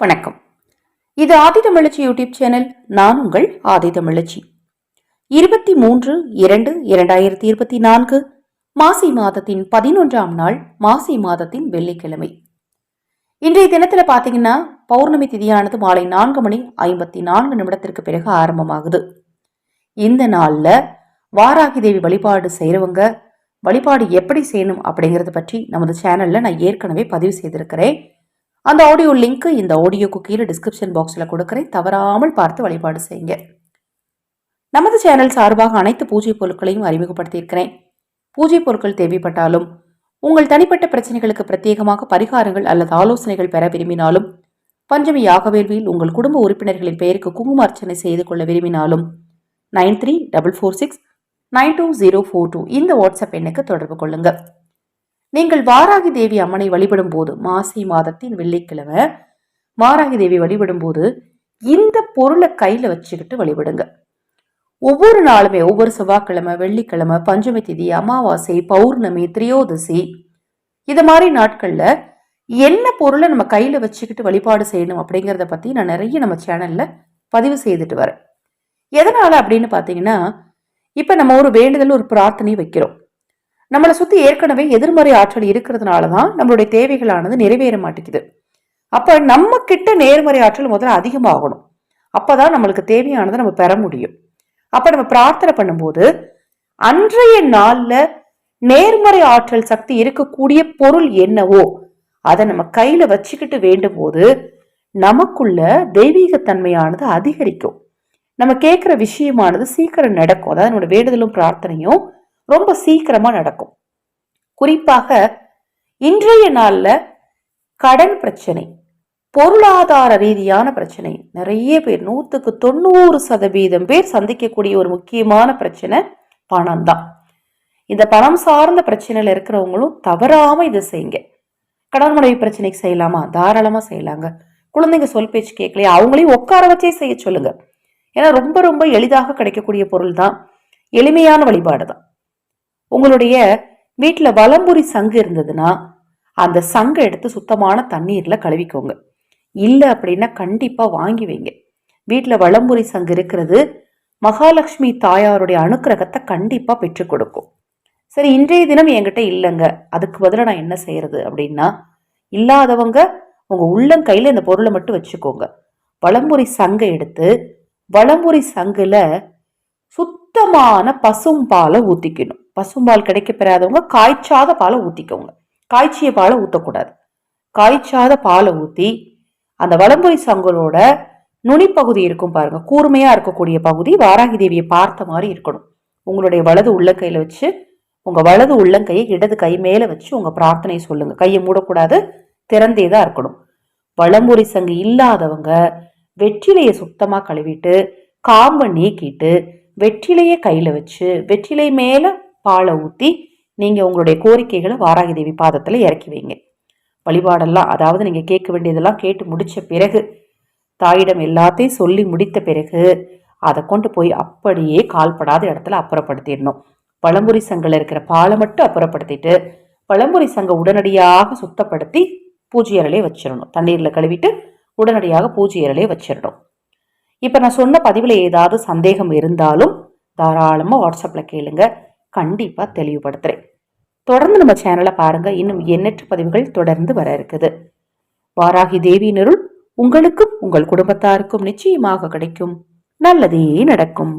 வணக்கம். இது ஆதி தமிழச்சி YouTube channel நான் உங்கள் ஆதி தமிழச்சி. இருபத்தி மூன்று இரண்டு இரண்டாயிரத்தி இருபத்தி நான்கு மாசி மாதத்தின் பதினொன்றாம் நாள் மாசி மாதத்தின் வெள்ளிக்கிழமை. இன்றைய தினத்தில் பார்த்தீங்கன்னா பௌர்ணமி திதியானது மாலை நான்கு மணி ஐம்பத்தி நான்கு நிமிடத்திற்கு பிறகு ஆரம்பமாகுது. இந்த நாளில் வாராகி தேவி வழிபாடு செய்கிறவங்க வழிபாடு எப்படி செய்யணும் அப்படிங்கிறத பற்றி நமது சேனலில் நான் ஏற்கனவே பதிவு செய்திருக்கிறேன். அந்த ஆடியோ லிங்க் இந்த ஆடியோக்கு கீழே டிஸ்கிரிப்ஷன் பாக்ஸில் கொடுக்குறேன். தவறாமல் பார்த்து வழிபாடு செய்யுங்க. நமது சேனல் சார்பாக அனைத்து பூஜை பொருட்களையும் அறிமுகப்படுத்தியிருக்கிறேன். பூஜை பொருட்கள் தேவைப்பட்டாலும் உங்கள் தனிப்பட்ட பிரச்சனைகளுக்கு பிரத்யேகமாக பரிகாரங்கள் அல்லது ஆலோசனைகள் பெற விரும்பினாலும் பஞ்சமி யாகவேள்வியில் உங்கள் குடும்ப உறுப்பினர்களின் பெயருக்கு குங்கும அர்ச்சனை செய்து கொள்ள விரும்பினாலும் nine three double four six nine two zero four two இந்த வாட்ஸ்அப் எண்ணுக்கு தொடர்பு கொள்ளுங்கள் நீங்கள் வாராகி தேவி அம்மனை வழிபடும் போது மாசி மாதத்தின் வெள்ளிக்கிழமை வாராகி தேவி வழிபடும் போது இந்த பொருளை கையில வச்சுக்கிட்டு வழிபடுங்க. ஒவ்வொரு நாளுமே ஒவ்வொரு செவ்வாய்க்கிழமை வெள்ளிக்கிழமை பஞ்சமி திதி அமாவாசை பௌர்ணமி திரியோதசி இது மாதிரி நாட்கள்ல என்ன பொருளை நம்ம கையில வச்சுக்கிட்டு வழிபாடு செய்யணும் அப்படிங்கிறத பத்தி நான் நிறைய நம்ம சேனல்ல பதிவு செய்துட்டு வரேன். எதனால அப்படின்னு பாத்தீங்கன்னா இப்ப நம்ம ஒரு வேண்டுதல் ஒரு பிரார்த்தனை வைக்கிறோம். நம்மளை சுற்றி ஏற்கனவே எதிர்மறை ஆற்றல் இருக்கிறதுனால தான் நம்மளுடைய தேவைகளானது நிறைவேற மாட்டேங்குது. அப்போ நம்ம கிட்ட நேர்மறை ஆற்றல் முதல்ல அதிகமாகணும். அப்போ தான் நம்மளுக்கு தேவையானதை நம்ம பெற முடியும். அப்போ நம்ம பிரார்த்தனை பண்ணும்போது அன்றைய நாளில் நேர்மறை ஆற்றல் சக்தி இருக்கக்கூடிய பொருள் என்னவோ அதை நம்ம கையில் வச்சுக்கிட்டு வேண்டும் போது நமக்குள்ள தெய்வீகத்தன்மையானது அதிகரிக்கும். நம்ம கேட்குற விஷயமானது சீக்கிரம் நடக்கும். அதாவது நம்மளோட வேண்டுதலும் பிரார்த்தனையும் ரொம்ப சீக்கிரமா நடக்கும். குறிப்பாக இன்றைய நாள்ல கடன் பிரச்சனை பொருளாதார ரீதியான பிரச்சனை நிறைய பேர் நூற்றுக்கு தொண்ணூறு சதவீதம் பேர் சந்திக்கக்கூடிய ஒரு முக்கியமான பிரச்சனை பணம் தான். இந்த பணம் சார்ந்த பிரச்சனையில் இருக்கிறவங்களும் தவறாம இதை செய்யுங்க. கடன் மனைவி பிரச்சனைக்கு செய்யலாமா? தாராளமா செய்யலாங்க. குழந்தைங்க சொல் பேச்சு கேட்கலையா? அவங்களையும் உட்கார வச்சே செய்ய சொல்லுங்க. ஏன்னா ரொம்ப ரொம்ப எளிதாக கிடைக்கக்கூடிய பொருள் தான். எளிமையான வழிபாடு தான். உங்களுடைய வீட்டில் வலம்புரி சங்கு இருந்ததுன்னா அந்த சங்கை எடுத்து சுத்தமான தண்ணீரில் கழுவிக்கோங்க. இல்லை அப்படின்னா கண்டிப்பாக வாங்கி வைங்க. வீட்டில் வளம்புரி சங்கு இருக்கிறது மகாலட்சுமி தாயாருடைய அனுக்கிரகத்தை கண்டிப்பாக பெற்றுக் கொடுக்கும். சரி இன்றைய தினம் என்கிட்ட இல்லைங்க. அதுக்கு பதிலாக நான் என்ன செய்யறது அப்படின்னா இல்லாதவங்க உங்கள் உள்ளங்கையில் இந்த பொருளை மட்டும் வச்சுக்கோங்க. வளம்புரி சங்கை எடுத்து வளம்புரி சங்கில் சுத்தமான பசும்பாலை ஊற்றிக்கணும் பசும்பால் கிடைக்க பெறாதவங்க காய்ச்சாத பாலை ஊற்றிக்கோங்க காய்ச்சிய பாலை ஊற்றக்கூடாது காய்ச்சாத பாலை ஊற்றி அந்த வளம்புரி சங்கலோட நுனிப்பகுதி இருக்கும் பாருங்க. கூர்மையாக இருக்கக்கூடிய பகுதி வாராகி தேவியை பார்த்த மாதிரி இருக்கணும். உங்களுடைய வலது உள்ளங்கையில வச்சு உங்கள் வலது உள்ளங்கையை இடது கை மேலே வச்சு உங்கள் பிரார்த்தனையை சொல்லுங்கள் கையை மூடக்கூடாது திறந்தே தான் இருக்கணும். வளம்புரி சங்கு இல்லாதவங்க வெற்றிலையை சுத்தமாக கழுவிட்டு காம்பை நீக்கிட்டு வெற்றிலையை கையில் வச்சு வெற்றிலை மேலே பாலை ஊற்றி நீங்கள் உங்களுடைய கோரிக்கைகளை வாராகி தேவி பாதத்தில் இறக்கி வைங்க. வழிபாடெல்லாம் அதாவது நீங்கள் கேட்க வேண்டியதெல்லாம் கேட்டு முடித்த பிறகு தாயிடம் எல்லாத்தையும் சொல்லி முடித்த பிறகு அதை கொண்டு போய் அப்படியே கால்படாத இடத்துல அப்புறப்படுத்திடணும். பழம்புரி சங்கில் இருக்கிற பாலை மட்டும் அப்புறப்படுத்திட்டு பழம்புரி சங்கை உடனடியாக சுத்தப்படுத்தி பூஜை அறையிலே வச்சிடணும். தண்ணீரில் கழுவிட்டு உடனடியாக பூஜை அறையிலே வச்சிடணும். இப்போ நான் சொன்ன பதிவில் ஏதாவது சந்தேகம் இருந்தாலும் தாராளமாக வாட்ஸ்அப்பில் கேளுங்கள் கண்டிப்பாக தெளிவுபடுத்துகிறேன் தொடர்ந்து நம்ம சேனலை பாருங்கள் இன்னும் எண்ணற்ற பதிவுகள் தொடர்ந்து வர இருக்குது. வாராகி தேவியினருள் உங்களுக்கும் உங்கள் குடும்பத்தாருக்கும் நிச்சயமாக கிடைக்கும். நல்லதே நடக்கும்.